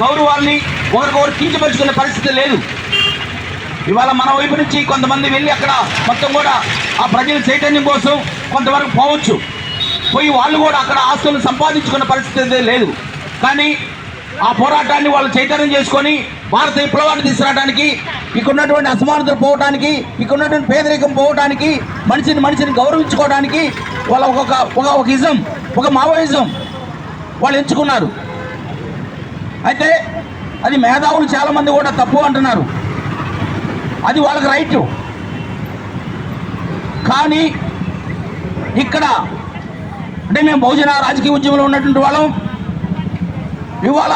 గౌరవాల్ని ఒకరికొకరు కించపరుచుకునే పరిస్థితి లేదు. ఇవాళ మన వైపు నుంచి కొంతమంది వెళ్ళి అక్కడ మొత్తం కూడా ఆ ప్రజల చైతన్యం కోసం కొంతవరకు పోవచ్చు. పోయి వాళ్ళు కూడా అక్కడ ఆస్తులు సంపాదించుకున్న పరిస్థితి లేదు. కానీ ఆ పోరాటాన్ని వాళ్ళు చైతన్యం చేసుకొని భారత విప్లవాన్ని తీసుకురావడానికి ఇక్కడున్నటువంటి అసమానతలు పోవడానికి ఇక్కడున్నటువంటి పేదరికం పోవడానికి మనిషిని మనిషిని గౌరవించుకోవడానికి వాళ్ళ ఒక్కొక్క ఒక ఒక ఇజం ఒక మావోయిజం వాళ్ళు ఎంచుకున్నారు. అయితే అది మేధావులు చాలామంది కూడా తప్పు అంటున్నారు. అది వాళ్ళకి రైట్. కానీ ఇక్కడ అంటే మేము బహుజన రాజకీయ ఉద్యమంలో ఉన్నటువంటి వాళ్ళం. ఇవాళ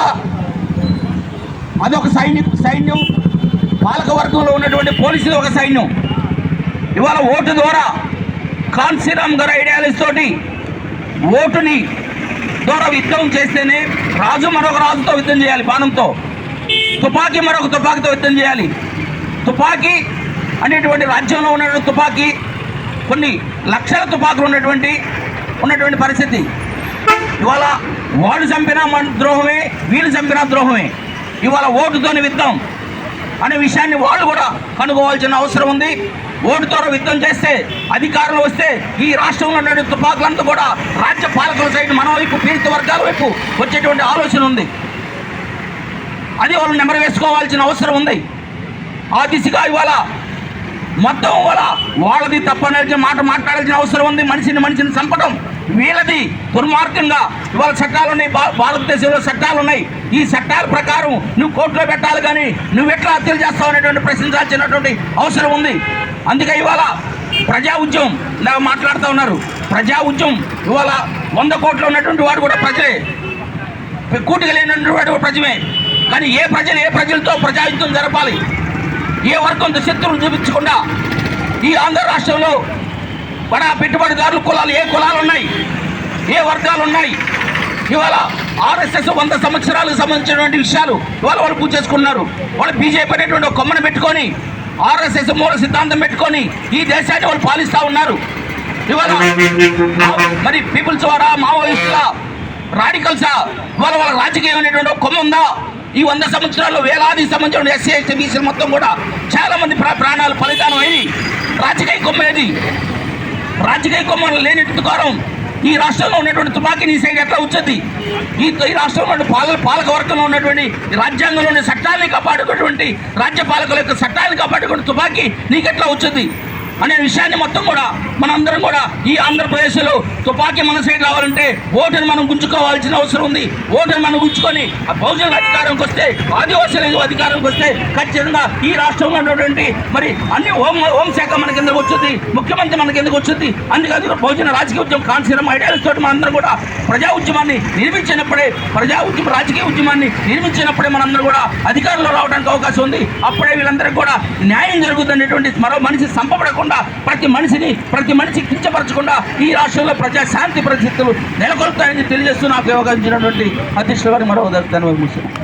అది ఒక సైన్యం సైన్యం పాలక వర్గంలో ఉన్నటువంటి పోలీసులు ఒక సైన్యం. ఇవాళ ఓటు ద్వారా కాన్సీరామ్ గారు ఐడియాలజీ తోటి ఓటుని ద్వారా యుద్ధం చేస్తేనే రాజు మరొక రాజుతో యుద్ధం చేయాలి బాణంతో. తుపాకీ మరొక తుపాకీతో యుద్ధం చేయాలి. తుపాకీ అనేటువంటి రాజ్యంలో ఉన్నటువంటి తుపాకీ కొన్ని లక్షల తుపాకులు ఉన్నటువంటి ఉన్నటువంటి పరిస్థితి. ఇవాళ వాడు చంపినా మన ద్రోహమే వీళ్ళు చంపినా ద్రోహమే. ఇవాళ ఓటుతోని విద్దాం అనే విషయాన్ని వాళ్ళు కూడా కనుగోవాల్సిన అవసరం ఉంది. ఓటుతో యుద్ధం చేస్తే అధికారులు వస్తే ఈ రాష్ట్రంలో ఉన్నటువంటి తుపాకులంతా కూడా రాజ్య పాలకుల సైడ్ మన వైపు పీడిత వర్గాల వైపు వచ్చేటువంటి ఆలోచన ఉంది. అది వాళ్ళు నెమరు వేసుకోవాల్సిన అవసరం ఉంది. ఆ దిశగా ఇవాళ మొత్తం ఇవాళ వాళ్ళది తప్పని మాట మాట్లాడాల్సిన అవసరం ఉంది. మనిషిని మనిషిని చంపడం వీళ్ళది దుర్మార్గంగా ఇవాళ చట్టాలు ఉన్నాయి. భా- భారతదేశంలో చట్టాలు ఉన్నాయి. ఈ చట్టాల ప్రకారం నువ్వు కోర్టులో పెట్టాలి కానీ నువ్వు ఎట్లా హత్యలు చేస్తావు అనేటువంటి ప్రశ్నించాల్సినటువంటి అవసరం ఉంది. అందుకే ఇవాళ ప్రజా ఉద్యమం ఇందాక మాట్లాడుతూ ఉన్నారు. ప్రజా ఉద్యమం ఇవాళ వంద కోట్లు ఉన్నటువంటి వాడు కూడా ప్రజలే. కూటికి లేనటువంటి వాడు కూడా ప్రజమే. కానీ ఏ ప్రజలు ఏ ప్రజలతో ప్రజాయుద్ధం జరపాలి? ఏ వర్గంతో శత్రువులు చూపించకుండా ఈ ఆంధ్ర రాష్ట్రంలో మన పెట్టుబడిదారులు కులాలు ఏ కులాలు ఉన్నాయి? ఏ వర్గాలు ఉన్నాయి? ఇవాళ ఆర్ఎస్ఎస్ వంద సంవత్సరాలకు సంబంధించినటువంటి విషయాలు ఇవాళ వాళ్ళు పూజ చేసుకున్నారు వాళ్ళు బీజేపీ అనేటువంటి ఒక కొమ్మను పెట్టుకొని ఆర్ఎస్ఎస్ మూల సిద్ధాంతం పెట్టుకొని ఈ దేశాన్ని వాళ్ళు పాలిస్తూ ఉన్నారు. ఇవాళ మరి పీపుల్స్ వారా మావోయిస్టులా రాడికల్సా ఇవాళ వాళ్ళ రాజకీయం అనేటువంటి కొమ్మ ఉందా? ఈ వంద సంవత్సరాల్లో వేలాది సంబంధించిన ఎస్సీ ఎస్టీ బీసీలు మొత్తం కూడా చాలా మంది ప్రా- ప్రాణాలు ఫలితాలు అయి రాజకీయ కొమ్మ ఏది? రాజకీయ కొమ్మలు లేని కారం ఈ రాష్ట్రంలో ఉన్నటువంటి తుపాకీ నీ ఎట్లా వచ్చేది ఈ ఈ రాష్ట్రంలో పాలన పాలక వర్గంలో ఉన్నటువంటి రాజ్యాంగంలోని చట్టాన్ని కాపాడుకున్నటువంటి రాజ్య పాలకుల యొక్క చట్టాన్ని కాపాడుకున్న తుపాకీ నీకు ఎట్లా వచ్చేది అనే విషయాన్ని మొత్తం కూడా మనందరం కూడా ఈ ఆంధ్రప్రదేశ్లో తుపాకీ మన సైడ్ రావాలంటే ఓటును మనం గుంజుకోవాల్సిన అవసరం ఉంది. ఓటును మనం గుంజుకొని ఆ అధికారంకి వస్తే ఆదివాసులకు అధికారంకి వస్తే ఖచ్చితంగా ఈ రాష్ట్రంలో ఉన్నటువంటి మరి అన్ని హోం హోంశాఖ మన కిందకు వచ్చింది? ముఖ్యమంత్రి మన కిందకు వచ్చింది? అందుకని బహుజన రాజకీయ ఉద్యమం కాన్సీరం ఐడియాలజీ తోటి మనందరం కూడా ప్రజా ఉద్యమాన్ని నిర్మించినప్పుడే ప్రజా ఉద్యమ రాజకీయ ఉద్యమాన్ని నిర్మించినప్పుడే మనందరం కూడా అధికారంలో రావడానికి అవకాశం ఉంది. అప్పుడే వీళ్ళందరికీ కూడా న్యాయం జరుగుతున్నటువంటి మరో మనిషి సంపబడకుండా ప్రతి మనిషిని ప్రతి మనిషి కించపరచకుండా ఈ రాష్ట్రంలో ప్రజా శాంతి పరిస్థితులు నెలకొల్పుతాయని తెలియజేస్తూ నాకు అవగాహించినటువంటి అధ్యక్షుల వారి మరో ధన్యవాదాలు